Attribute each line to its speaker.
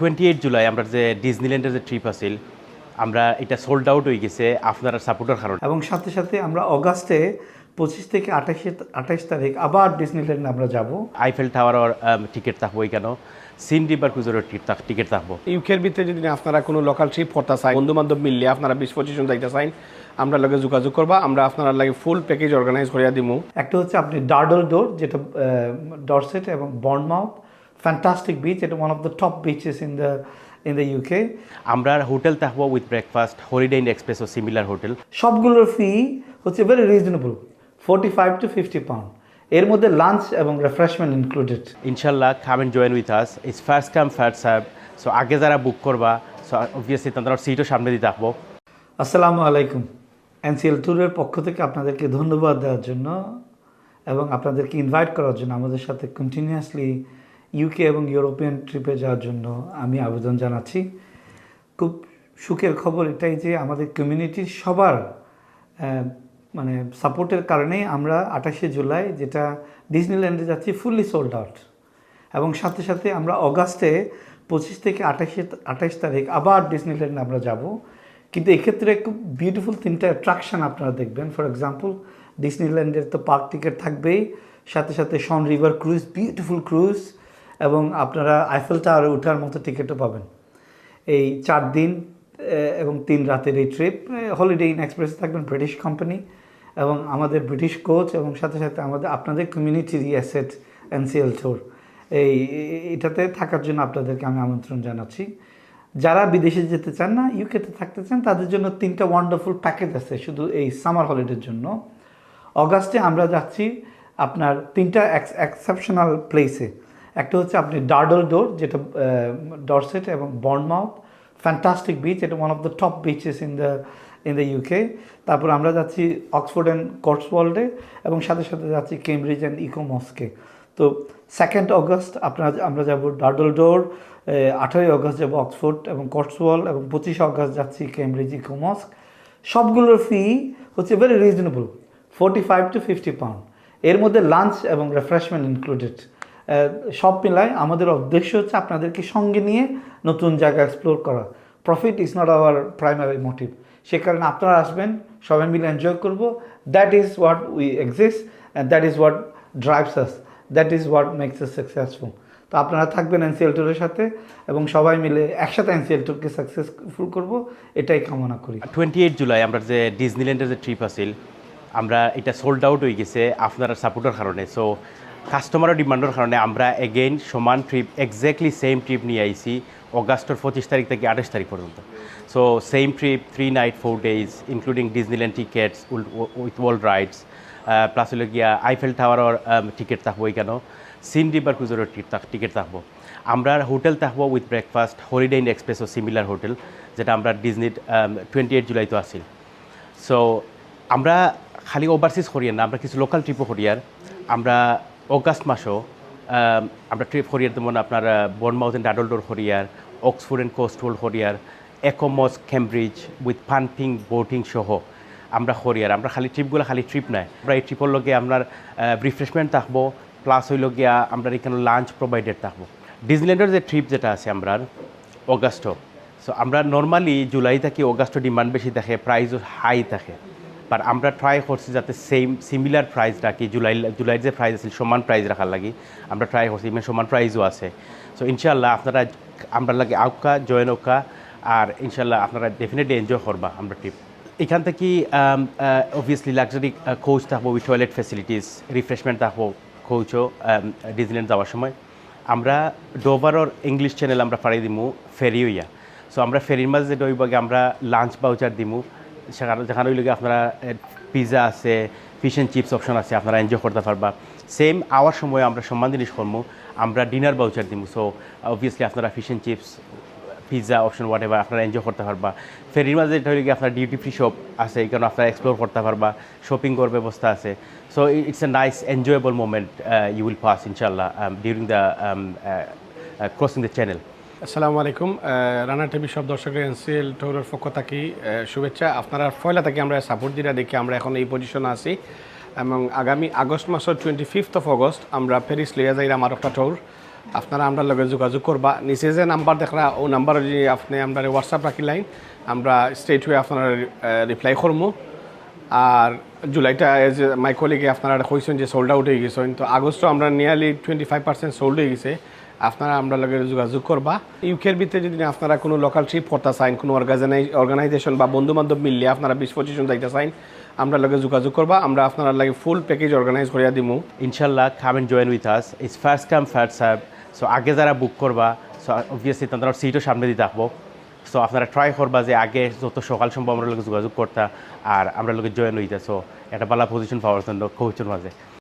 Speaker 1: Twenty eight July আমরা যে ডিজনিল্যান্ডের যে ট্রিপ আছিল আমরা এটা সোল্ড আউট হয়ে গেছে আপনারা সাপোর্টের কারণে।
Speaker 2: এবং সাথে সাথে আমরা অগাস্টে পঁচিশ থেকে আঠাশে আঠাশ তারিখ আবার ডিসনিল্যান্ড আমরা যাব।
Speaker 1: আইফেল টাওয়ারের টিকিট থাকব কেন সিন রিভার ক্রুজের টিকিট থাকব।
Speaker 3: ইউকের ভিতরে যদি আপনারা কোনো লোকাল ট্রিপ করতে চাই বন্ধু বান্ধব মিললে আপনারা বিশ পঁচিশ জন যাইতে চাইন আমরা লগে যোগাযোগ করবা আমরা আপনার লাগে ফুল প্যাকেজ অর্গানাইজ করিয়া দিমু।
Speaker 2: একটা হচ্ছে আপনি ডার্ডল ডোর যেটা ডরসেট এবং বন্ডমাউথ ফ্যান্টাস্টিক বিচ এটা one of the top beaches in the in the UK
Speaker 1: আমরা হোটেল থাকব with breakfast holiday in express O similar hotel.
Speaker 2: সবগুলোর ফি হচ্ছে very reasonable forty five to fifty pound এর মধ্যে lunch এবং refreshment included
Speaker 1: ইনশাল্লাহ come and join with us is first come first serve so আগে যারা বুক করবা সো অবভিয়াসলি তাদের সিটও সামনে দিতে থাকব
Speaker 2: আসসালামু আলাইকুম। এনসিএল ট্যুরের পক্ষ থেকে আপনাদেরকে ধন্যবাদ দেওয়ার জন্য এবং আপনাদেরকে ইনভাইট করার জন্য আমাদের সাথে কন্টিনিউয়াসলি ইউকে এবং ইউরোপিয়ান ট্রিপে যাওয়ার জন্য আমি আবেদন জানাচ্ছি। খুব সুখের খবর এটাই যে আমাদের কমিউনিটির সবার মানে সাপোর্টের কারণেই আমরা আঠাশে জুলাই যেটা ডিজনিল্যান্ডে যাচ্ছি ফুললি সোল্ড আউট এবং সাথে সাথে আমরা অগাস্টে পঁচিশ থেকে আঠাশে, আঠাশ তারিখ আবার ডিসনিল্যান্ড আমরা যাব। কিন্তু এক্ষেত্রে খুব বিউটিফুল তিনটা অ্যাট্রাকশন আপনারা দেখবেন। ফর এক্সাম্পল ডিসনিল্যান্ডের তো পার্ক টিকিট থাকবেই, সাথে সাথে Seine river cruise beautiful cruise এবং আপনারা আইফেল টাওয়ারে ওঠার মতো টিকিটও পাবেন। এই চার দিন এবং তিন রাতের এই ট্রিপ হলিডে ইন এক্সপ্রেসে থাকবেন ব্রিটিশ কোম্পানি এবং আমাদের ব্রিটিশ কোচ এবং সাথে সাথে আমাদের, আপনাদের কমিউনিটির অ্যাসেট এনসিএল ট্যুর এই, এটাতে থাকার জন্য আপনাদেরকে আমি আমন্ত্রণ জানাচ্ছি। যারা বিদেশে যেতে চান না ইউকেতে থাকতে চান, তাদের জন্য তিনটা ওয়ান্ডারফুল প্যাকেজ আছে শুধু এই সামার হলিডের জন্য। অগাস্টে আমরা যাচ্ছি আপনার তিনটা এক্সেপশনাল প্লেসে একটা হচ্ছে আপনি ডার্ডল ডোর, যেটা ডরসেট এবং বন্ডমাউথ ফ্যান্টাস্টিক বিচ এটা one of the top beaches in the in the UK তারপর আমরা যাচ্ছি অক্সফোর্ড অ্যান্ড কটসওয়ার্ল্ডে এবং সাথে সাথে যাচ্ছি কেমব্রিজ অ্যান্ড ইকোমসকে তো সেকেন্ড অগস্ট আপনার, আমরা যাব ডার্ডল ডোর আঠারোই অগস্ট যাব অক্সফোর্ড এবং কটসওয়াল এবং পঁচিশে অগস্ট যাচ্ছি কেমব্রিজ ইকোমস্ক সবগুলোর ফি হচ্ছে very reasonable forty five to fifty pound এর মধ্যে লাঞ্চ এবং রেফ্রেশমেন্ট ইনক্লুডেড সব মিলায় আমাদের উদ্দেশ্য হচ্ছে আপনাদেরকে সঙ্গে নিয়ে নতুন জায়গা এক্সপ্লোর করা। Profit is not our primary motive সে কারণে আপনারা আসবেন, সবাই মিলে এনজয় করব। That is what we exist and that is what drives us that is what makes us successful তো আপনারা থাকবেন এনসিএল ট্যুরের সাথে এবং সবাই মিলে একসাথে এনসিএল ট্যুরকে সাকসেসফুল করব, এটাই কামনা করি।
Speaker 1: টোয়েন্টি এইট জুলাই আমরা যে ডিজনিল্যান্ডের যে ট্রিপ আছিল, আমরা এটা সোল্ড আউট হয়ে গেছে আপনারা সাপোর্টের কারণে। সো কাস্টমারের ডিমান্ডের কারণে আমরা এগেইন সমান ট্রিপ এক্স্যাক্টলি সেম ট্রিপ নিয়ে আইছি অগাস্টের পঁচিশ তারিখ থেকে আঠাশ তারিখ পর্যন্ত। So same trip three night four days including Disneyland tickets with world rides plus হলো গিয়া আইফেল টাওয়ারের টিকিট থাকব কেন সিন রিভার ক্রুজের টিকিট থাকব। আমরা হোটেল থাকব with breakfast holiday in express O similar hotel, যেটা আমরা ডিজনির টোয়েন্টি এইট জুলাই তো আসিল সো আমরা খালি ওভারসিজ করিয়ার না, আমরা কিছু লোকাল ট্রিপও করিয়ার আমরা অগাস্ট মাসও আম, আমরা ট্রিপ করিয়ার যেমন আপনার বনমাউথ অ্যান্ড ডাডলডোর করিয়ার অক্সফোর্ড অ্যান্ড কোস্টওয়াল করিয়ার একমস ক্যামব্রিজ উইথ পাম্পিং বোটিং সহ আমরা করিয়ার আমরা খালি ট্রিপগুলো খালি ট্রিপ নাই। আমরা এই ট্রিপের লগে আপনার রিফ্রেশমেন্ট থাকব প্লাস হইল গিয়া আমরা এখানে লাঞ্চ প্রোভাইডেড থাকব। ডিজনিল্যান্ডের যে ট্রিপ যেটা আছে আমরা অগাস্ট সো আমরা নর্মালি জুলাই থাকি অগাস্ট ডিমান্ড বেশি থাকে প্রাইসও হাই থাকে। বাট আমরা ট্রাই করছি যাতে সেম সিমিলার প্রাইস রাখি। জুলাই জুলাইয়ের যে প্রাইস আছে সমান প্রাইস রাখার লাগি। আমরা ট্রাই করছি ইমেন সমান প্রাইসও আছে। সো ইনশাল্লাহ আপনারা, আমরা লাগে আউকা জয়েন ওকা আর ইনশাল্লাহ আপনারা ডেফিনেটলি এনজয় করবা আমরা ট্রিপ এখান থেকে অবভিয়াসলি লাক্সারি কোচ থাকব উইথ টয়লেট ফেসিলিটিস রিফ্রেশমেন্ট থাকব কোচও ডিজনিল্যান্ড যাওয়ার সময়। আমরা ডোভারর ইংলিশ চ্যানেল আমরা পাড়াই দিমু ফেরি হইয়া। সো আমরা ফেরির মাঝে যেটা আমরা লাঞ্চ বাউচার দিমু। সেখানে যেখানে লগে আপনারা পিজা আছে ফিশ অ্যান্ড চিপস অপশন আছে, আপনারা এনজয় করতে পারবা। সেম আওয়ার সময় আমরা সম্মান জিনিস করব আমরা ডিনার বাউচার দিমু। সো অবভিয়াসলি আপনারা fish and chips pizza option whatever আপনারা এনজয় করতে পারবা। ফেরির মাঝে যেটা হইলে আপনার ডিউটি ফ্রি শপ আছে, এই কারণে আপনারা এক্সপ্লোর করতে পারবা। শপিং করার ব্যবস্থা আছে। So it's a nice enjoyable moment you will pass ইনশাল্লাহ during the crossing the channel
Speaker 3: আসসালামু আলাইকুম। রানা টিভি সব দর্শকের এনসিএল ট্যুরের পক্ষ থাকি শুভেচ্ছা। আপনারা ফয়লা থাকি, আমরা সাপোর্ট দিরা দেখি, আমরা এখন এই পজিশনে আছি। এবং আগামী আগস্ট মাসের টোয়েন্টি ফিফথ অফ অগস্ট আমরা প্যারিস লইয়া যাই আমার একটা ট্যুর আপনারা আমরা লগে যোগাযোগ করবা। নিচে যে নাম্বার দেখরা, ও নাম্বার যে আপনি আমরা হোয়াটসঅ্যাপ রাখি লাইন, আমরা স্ট্রেট হয়ে আপনারা রিপ্লাই করব আর জুলাইটা এজ মাই আপনারা কইছেন যে সোল্ড আউট হয়ে গেছেন তো আগস্টও আমরা nearly twenty five percent sold হয়ে গেছে। আপনারা আমরা লগে যোগাযোগ করবা। ইউকের ভিতরে যদি আপনারা কোনো লোকাল ট্রিপ করতে চান কোনো অর্গানাইজ অর্গানাইজেশন বা বন্ধু বান্ধব মিললে আপনারা বিশ পঁচিশ জন যাইতে চান আমরা লগে যোগাযোগ করবা। আমরা আপনারা লাগে ফুল প্যাকেজ অর্গানাইজ করিয়া দিমু।
Speaker 1: ইনশাল্লাহ come and join with us it's first come first serve so আগে যারা বুক করবা সো অবভিয়াসলি তাদের সিটও সামনে দিয়ে থাকব সো আপনারা ট্রাই করবা যে আগে যত সকাল সম্ভব আমরা লোক যোগাযোগ করতা, আর আমরা লোকের জয়েন হইতা। সো একটা ভালো পজিশন পাওয়ার জন্য কোচের মাঝে।